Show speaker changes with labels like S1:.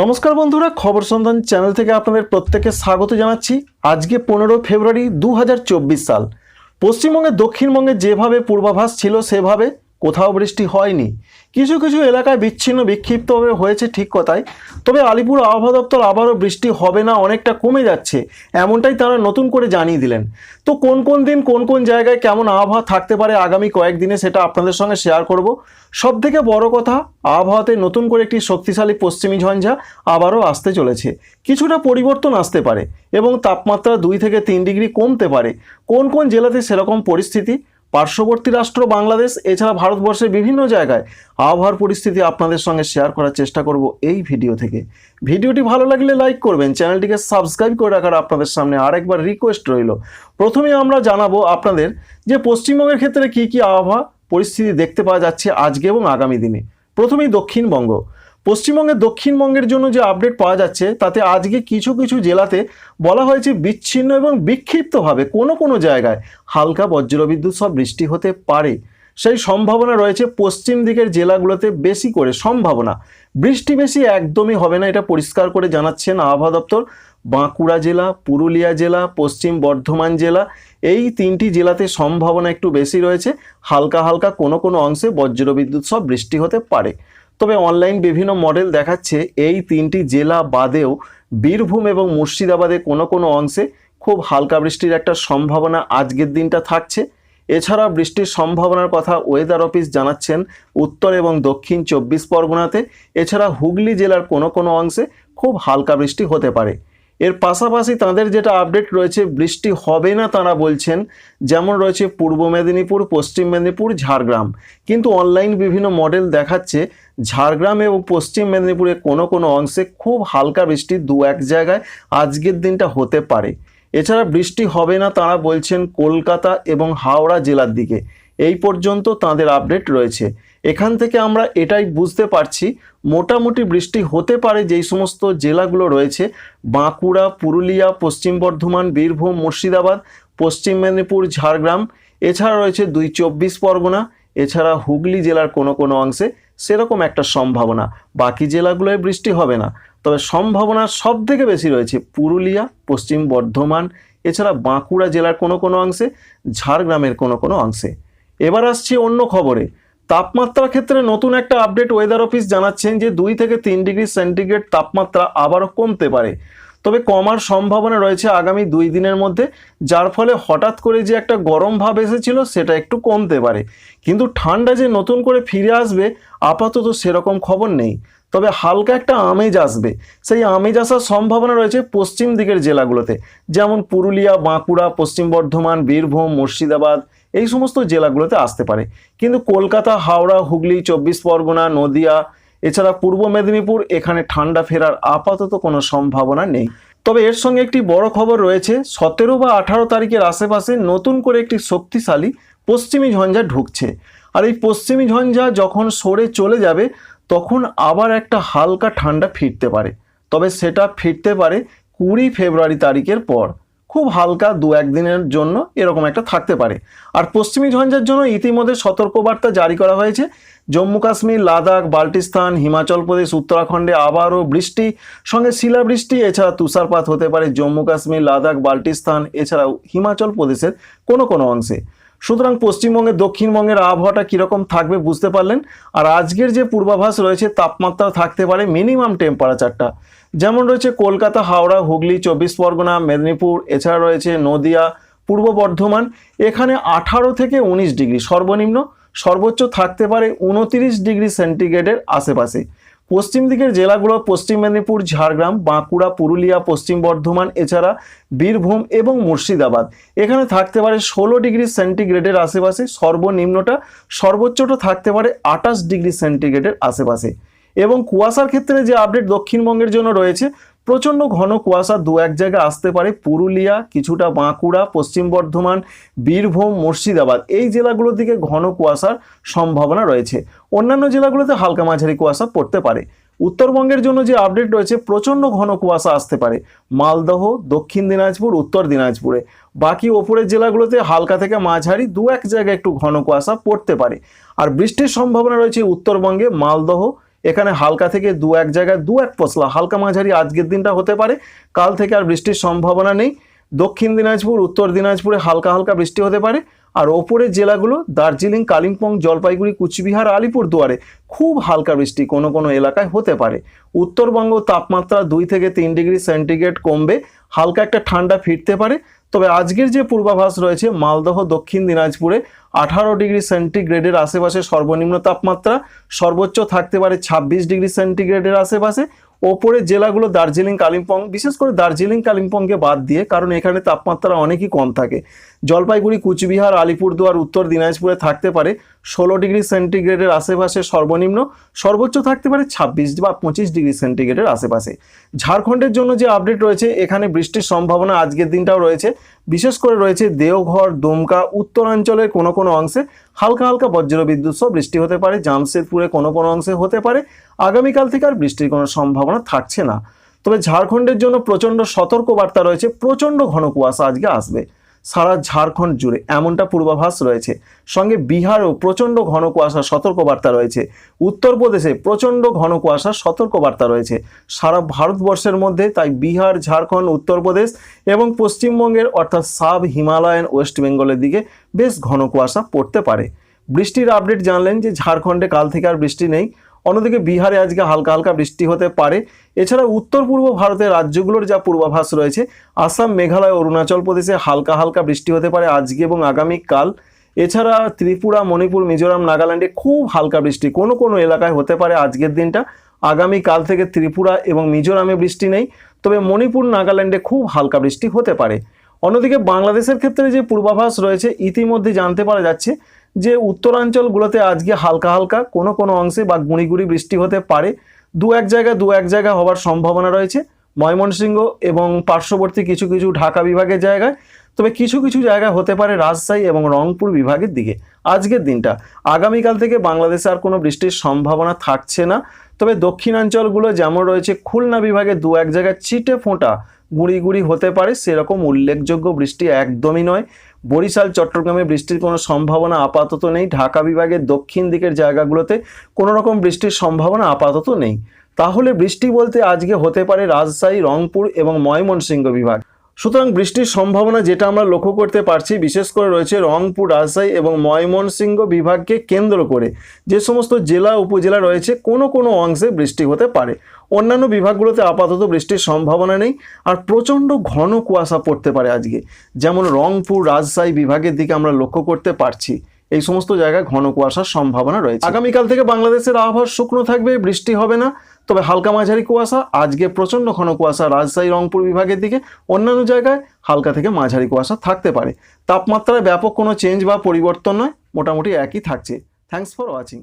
S1: নমস্কার বন্ধুরা, খবর সন্ধান চ্যানেল থেকে আপনাদের প্রত্যেককে স্বাগত জানাচ্ছি। আজকে পনেরো ফেব্রুয়ারি দু হাজার চব্বিশ সাল। পশ্চিমবঙ্গে দক্ষিণবঙ্গে যেভাবে পূর্বাভাস ছিল, সেভাবে কোথাও বৃষ্টি হয়নি। কিছু কিছু এলাকায় বিচ্ছিন্ন, বিক্ষিপ্তভাবে হয়েছে ঠিক কথাই। তবে আলিপুর আবহাওয়া দপ্তর আবারও বৃষ্টি হবে না, অনেকটা কমে যাচ্ছে, এমনটাই তারা নতুন করে জানিয়ে দিলেন। তো কোন কোন দিন, কোন কোন জায়গায় কেমন আবহাওয়া থাকতে পারে আগামী কয়েকদিনে সেটা আপনাদের সঙ্গে শেয়ার করব। সব থেকে বড় কথা, আবহাওয়াতে নতুন করে একটি শক্তিশালী পশ্চিমী ঝঞ্ঝা আবারও আসতে চলেছে। কিছুটা পরিবর্তন আসতে পারে এবং তাপমাত্রা দুই থেকে তিন ডিগ্রি কমতে পারে। কোন কোন জেলাতে সেরকম পরিস্থিতি? পার্শ্ববর্তী রাষ্ট্র বাংলাদেশ, এছাড়া ভারতবর্ষের বিভিন্ন জায়গায় আবহাওয়ার পরিস্থিতি আপনাদের সঙ্গে শেয়ার করার চেষ্টা করব এই ভিডিও থেকে। ভিডিওটি ভালো লাগলে লাইক করবেন চ্যানেলটিকে সাবস্ক্রাইব করে রাখার আপনাদের সামনে আরেকবার রিকোয়েস্ট রইল। প্রথমে আমরা জানাব আপনাদের যে পশ্চিমবঙ্গের ক্ষেত্রে কি কি আবহাওয়া পরিস্থিতি দেখতে পাওয়া যাচ্ছে আজকে এবং আগামী দিনে। প্রথমেই দক্ষিণবঙ্গ। পশ্চিমবঙ্গের দক্ষিণবঙ্গের জন্য যে আপডেট পাওয়া যাচ্ছে, তাতে আজকে কিছু কিছু জেলাতে বলা হয়েছে বিচ্ছিন্ন এবং বিক্ষিপ্তভাবে কোনো কোনো জায়গায় হালকা বজ্রবিদ্যুৎ সব বৃষ্টি হতে পারে। সেই সম্ভাবনা রয়েছে পশ্চিম দিকের জেলাগুলোতে বেশি করে সম্ভাবনা। বৃষ্টি বেশি একদমই হবে না, এটা পরিষ্কার করে জানাচ্ছেন আবহাওয়া দপ্তর। বাঁকুড়া জেলা, পুরুলিয়া জেলা, পশ্চিম বর্ধমান জেলা, এই তিনটি জেলাতে সম্ভাবনা একটু বেশি রয়েছে। হালকা হালকা কোনো কোনো অংশে বজ্রবিদ্যুৎ সব বৃষ্টি হতে পারে। তবে অনলাইন বিভিন্ন মডেল দেখাচ্ছে এই তিনটি জেলা বাদেও বীরভূম এবং মুর্শিদাবাদে কোনো কোনো অংশে খুব হালকা বৃষ্টির একটা সম্ভাবনা আজকের দিনটা থাকছে। এছাড়া বৃষ্টির সম্ভাবনার কথা ওয়েদার অফিস জানাচ্ছেন উত্তর এবং দক্ষিণ চব্বিশ পরগনাতে। এছাড়া হুগলি জেলার কোনো কোনো অংশে খুব হালকা বৃষ্টি হতে পারে। এর পাশাপাশি তাদের যেটা আপডেট রয়েছে, বৃষ্টি হবে না তারা বলছেন, যেমন রয়েছে পূর্ব মেদিনীপুর, পশ্চিম মেদিনীপুর, ঝাড়গ্রাম। কিন্তু অনলাইন বিভিন্ন মডেল দেখাচ্ছে, ঝাড়গ্রাম এবং পশ্চিম মেদিনীপুরে কোনো কোনো অংশে খুব হালকা বৃষ্টি দু এক জায়গায় আজকের দিনটা হতে পারে। এছাড়া বৃষ্টি হবে না তারা বলছেন কলকাতা এবং হাওড়া জেলার দিকে। এই পর্যন্ত তাদের আপডেট রয়েছে। এখান থেকে আমরা এটাই বুঝতে পারছি, মোটামুটি বৃষ্টি হতে পারে যেই সমস্ত জেলাগুলো রয়েছে, বাঁকুড়া, পুরুলিয়া, পশ্চিম বর্ধমান, বীরভূম, মুর্শিদাবাদ, পশ্চিম মেদিনীপুর, ঝাড়গ্রাম, এছাড়া রয়েছে দুই চব্বিশ পরগনা, এছাড়া হুগলি জেলার কোনো কোনো অংশে সেরকম একটা সম্ভাবনা। বাকি জেলাগুলোয় বৃষ্টি হবে না। তবে সম্ভাবনা সব থেকে বেশি রয়েছে পুরুলিয়া, পশ্চিম বর্ধমান, এছাড়া বাঁকুড়া জেলার কোনো কোনো অংশে, ঝাড়গ্রামের কোনো কোনো অংশে। এবার আসছি অন্য খবরে। তাপমাত্রার ক্ষেত্রে নতুন একটা আপডেট ওয়েদার অফিস জানাচ্ছেন যে দুই থেকে তিন ডিগ্রি সেন্টিগ্রেড তাপমাত্রা আবারও কমতে পারে। তবে কমার সম্ভাবনা রয়েছে আগামী দুই দিনের মধ্যে, যার ফলে হঠাৎ করে যে একটা গরম ভাব এসেছিল সেটা একটু কমতে পারে। কিন্তু ঠান্ডা যে নতুন করে ফিরে আসবে, আপাতত সেরকম খবর নেই। তবে হালকা একটা আমেজ আসবে। সেই আমেজ আসার সম্ভাবনা রয়েছে পশ্চিম দিকের জেলাগুলোতে, যেমন পুরুলিয়া, বাঁকুড়া, পশ্চিম বর্ধমান, বীরভূম, মুর্শিদাবাদ এই সমস্ত জেলাগুলোতে আসতে পারে। কিন্তু কলকাতা, হাওড়া, হুগলি, চব্বিশ পরগনা, নদিয়া, এছাড়া পূর্ব মেদিনীপুর, এখানে ঠান্ডা ফেরার আপাতত কোনো সম্ভাবনা নেই। তবে এর সঙ্গে একটি বড় খবর রয়েছে, সতেরো বা আঠারো তারিখের আশেপাশে নতুন করে একটি শক্তিশালী পশ্চিমী ঝঞ্ঝা ঢুকছে। আর এই পশ্চিমী ঝঞ্ঝা যখন সরে চলে যাবে, তখন আবার একটা হালকা ঠান্ডা ফিরতে পারে। তবে সেটা ফিরতে পারে কুড়ি ফেব্রুয়ারি তারিখের পর। খুব হালকা দু একদিনের জন্য এরকম একটা থাকতে পারে। আর পশ্চিমী ঝঞ্ঝার জন্য ইতিমধ্যে সতর্কবার্তা জারি করা হয়েছে। জম্মু কাশ্মীর, লাদাখ, বাল্টিস্তান, হিমাচল প্রদেশ, উত্তরাখণ্ডে আবারও বৃষ্টি, সঙ্গে শিলাবৃষ্টি, এছাড়া তুষারপাত হতে পারে জম্মু কাশ্মীর, লাদাখ, বাল্টিস্তান, এছাড়াও হিমাচল প্রদেশের কোনো কোনো অংশে। সুতরাং পশ্চিমবঙ্গের দক্ষিণবঙ্গের আবহাওয়াটা কীরকম থাকবে বুঝতে পারলেন। আর আজকের যে পূর্বাভাস রয়েছে, তাপমাত্রা থাকতে পারে মিনিমাম টেম্পারেচারটা। যেমন রয়েছে কলকাতা, হাওড়া, হুগলি, চব্বিশ পরগনা, মেদিনীপুর, এছাড়া রয়েছে নদিয়া, পূর্ব বর্ধমান। এখানে আঠারো থেকে উনিশ ডিগ্রি সর্বনিম্ন, সর্বোচ্চ থাকতে পারে উনতিরিশ ডিগ্রি সেন্টিগ্রেডের আশেপাশে। পশ্চিম দিকের জেলাগুলো পশ্চিম মেদিনীপুর, ঝাড়গ্রাম, বাঁকুড়া, পুরুলিয়া, পশ্চিম বর্ধমান, এছাড়া বীরভূম এবং মুর্শিদাবাদ। এখানে থাকতে পারে ষোলো ডিগ্রি সেন্টিগ্রেডের আশেপাশে, সর্বনিম্নটা সর্বোচ্চটা থাকতে পারে আঠাশ ডিগ্রি সেন্টিগ্রেডের আশেপাশে। এবং কুয়াশার ক্ষেত্রে যে আপডেট দক্ষিণবঙ্গের জন্য রয়েছে, প্রচণ্ড ঘন কুয়াশা দু এক জায়গায় আসতে পারে। পুরুলিয়া, কিছুটা বাঁকুড়া, পশ্চিম বর্ধমান, বীরভূম, মুর্শিদাবাদ, এই জেলাগুলোর দিকে ঘন কুয়াশার সম্ভাবনা রয়েছে। অন্যান্য জেলাগুলোতে হালকা মাঝারি কুয়াশা পড়তে পারে। উত্তরবঙ্গের জন্য যে আপডেট রয়েছে, প্রচণ্ড ঘন কুয়াশা আসতে পারে। মালদহ, দক্ষিণ দিনাজপুর, উত্তর দিনাজপুরে। বাকি ওপরের জেলাগুলোতে হালকা থেকে মাঝারি দু এক জায়গায় একটু ঘন কুয়াশা পড়তে পারে। আর বৃষ্টির সম্ভাবনা রয়েছে উত্তরবঙ্গে, মালদহ এখানে হালকা থেকে দু এক জায়গায় দু এক পশলা হালকা মাঝারি আজকের দিনটা হতে পারে। কাল থেকে আর বৃষ্টির সম্ভাবনা নেই। দক্ষিণ দিনাজপুর, উত্তর দিনাজপুরে হালকা হালকা বৃষ্টি হতে পারে। আর ওপরের জেলাগুলো দার্জিলিং, কালিম্পং, জলপাইগুড়ি, কুচবিহার আলিপুর দুয়ারে খুব হালকা বৃষ্টি কোনো কোনো এলাকায় হতে পারে। উত্তরবঙ্গ তাপমাত্রা দুই থেকে তিন ডিগ্রি সেন্টিগ্রেড কমবে, হালকা একটা ঠান্ডা ফিরতে পারে। তবে আজকের যে পূর্বাভাস রয়েছে, মালদহ, দক্ষিণ দিনাজপুরে আঠারো ডিগ্রি সেন্টিগ্রেডের আশেপাশে সর্বনিম্ন তাপমাত্রা, সর্বোচ্চ থাকতে পারে ছাব্বিশ ডিগ্রি সেন্টিগ্রেডের আশেপাশে। ওপরের জেলাগুলো দার্জিলিং, কালিম্পং, বিশেষ করে দার্জিলিং, কালিম্পংকে বাদ দিয়ে, কারণ এখানে তাপমাত্রা অনেকই কম থাকে। জলপাইগুড়ি, কুচবিহার, আলিপুরদুয়ার, উত্তর দিনাজপুরে থাকতে পারে ষোলো ডিগ্রি সেন্টিগ্রেডের আশেপাশে সর্বনিম্ন, সর্বোচ্চ থাকতে পারে ছাব্বিশ বা পঁচিশ ডিগ্রি সেন্টিগ্রেডের আশেপাশে। ঝাড়খণ্ডের জন্য যে আপডেট রয়েছে, এখানে বৃষ্টির সম্ভাবনা আজকের দিনটাও রয়েছে। বিশেষ করে রয়েছে দেওঘর, দুমকা, উত্তরাঞ্চলের কোনো কোনো অংশে হালকা হালকা বজ্রবিদ্যুৎ সহ বৃষ্টি হতে পারে। জামশেদপুরে কোনো কোনো অংশে হতে পারে। আগামীকাল থেকে আর বৃষ্টির কোনো সম্ভাবনা থাকছে না। তবে ঝাড়খণ্ডের জন্য প্রচণ্ড সতর্ক বার্তা রয়েছে। প্রচণ্ড ঘন কুয়াশা আজকে আসবে। সারা ঝাড়খণ্ড জুড়ে এমনটা পূর্বাভাস রয়েছে। সঙ্গে বিহারেও প্রচণ্ড ঘন কুয়াশা সতর্কবার্তা রয়েছে। উত্তরপ্রদেশে প্রচণ্ড ঘন কুয়াশা সতর্কবার্তা রয়েছে। সারা ভারতবর্ষের মধ্যে তাই বিহার, ঝাড়খণ্ড, উত্তরপ্রদেশ এবং পশ্চিমবঙ্গের অর্থাৎ সাব হিমালয়ান ওয়েস্ট বেঙ্গলের দিকে বেশ ঘন কুয়াশা পড়তে পারে। বৃষ্টির আপডেট জানলেন যে ঝাড়খণ্ডে কাল থেকে আর বৃষ্টি নেই। অন্যদিকে বিহারে আজকে হালকা হালকা বৃষ্টি হতে পারে। এছাড়া উত্তর পূর্ব ভারতের রাজ্যগুলোর যা পূর্বাভাস রয়েছে, আসাম, মেঘালয়, অরুণাচল প্রদেশে হালকা হালকা বৃষ্টি হতে পারে আজকে এবং আগামীকাল। এছাড়া ত্রিপুরা, মণিপুর, মিজোরাম, নাগাল্যান্ডে খুব হালকা বৃষ্টি। কোনো কোনো এলাকায় হতে পারে আজকের দিনটা। আগামীকাল থেকে ত্রিপুরা এবং মিজোরামে বৃষ্টি নেই, তবে মণিপুর, নাগাল্যান্ডে খুব হালকা বৃষ্টি হতে পারে। অন্যদিকে বাংলাদেশের ক্ষেত্রে যে পূর্বাভাস রয়েছে, ইতিমধ্যে জানতে পারা যাচ্ছে যে উত্তরাঞ্চলগুলোতে আজকে হালকা হালকা কোনো কোনো অংশে বা গুঁড়ি বৃষ্টি হতে পারে, দু এক জায়গায় দু এক জায়গায় হওয়ার সম্ভাবনা রয়েছে। ময়মনসিংহ এবং পার্শ্ববর্তী কিছু কিছু ঢাকা বিভাগের জায়গায়, তবে কিছু কিছু জায়গায় হতে পারে রাজশাহী এবং রংপুর বিভাগের দিকে আজকের দিনটা। আগামীকাল থেকে বাংলাদেশে আর কোনো বৃষ্টির সম্ভাবনা থাকছে না। তবে দক্ষিণাঞ্চলগুলো যেমন রয়েছে, খুলনা বিভাগে দু এক জায়গায় ছিটে ফোঁটা গুঁড়ি গুঁড়ি হতে পারে, সেরকম উল্লেখযোগ্য বৃষ্টি একদমই নয়। বরিশাল, চট্টগ্রামে বৃষ্টির কোনো সম্ভাবনা আপাতত নেই। ঢাকা বিভাগের দক্ষিণ দিকের জায়গাগুলোতে কোনো রকম বৃষ্টির সম্ভাবনা আপাতত নেই। তাহলে বৃষ্টি বলতে আজকে হতে পারে রাজশাহী, রংপুর এবং ময়মনসিংহ বিভাগ। সুতরাং বৃষ্টির সম্ভাবনা যেটা আমরা লক্ষ্য করতে পারছি, বিশেষ করে রয়েছে রংপুর, রাজশাহী এবং ময়মনসিংহ বিভাগকে কেন্দ্র করে যে সমস্ত জেলা, উপজেলা রয়েছে, কোনো কোনো অংশে বৃষ্টি হতে পারে। অন্যান্য বিভাগগুলোতে আপাতত বৃষ্টির সম্ভাবনা নেই আর প্রচণ্ড ঘন কুয়াশা পড়তে পারে আজকে। যেমন রংপুর, রাজশাহী বিভাগের দিকে আমরা লক্ষ্য করতে পারছি। এই সমস্ত জায়গায় ঘন কুয়াশার সম্ভাবনা রয়েছে। আগামীকাল থেকে বাংলাদেশের আবহাওয়া শুকনো থাকবে, বৃষ্টি হবে না। তবে হালকা মাঝারি কুয়াশা, আজকে প্রচণ্ড ঘন কুয়াশা রাজশাহী, রংপুর বিভাগের দিকে। অন্যান্য জায়গায় হালকা থেকে মাঝারি কুয়াশা থাকতে পারে। তাপমাত্রায় ব্যাপক কোনো চেঞ্জ বা পরিবর্তন নয়, মোটামুটি একই থাকছে। Thanks for watching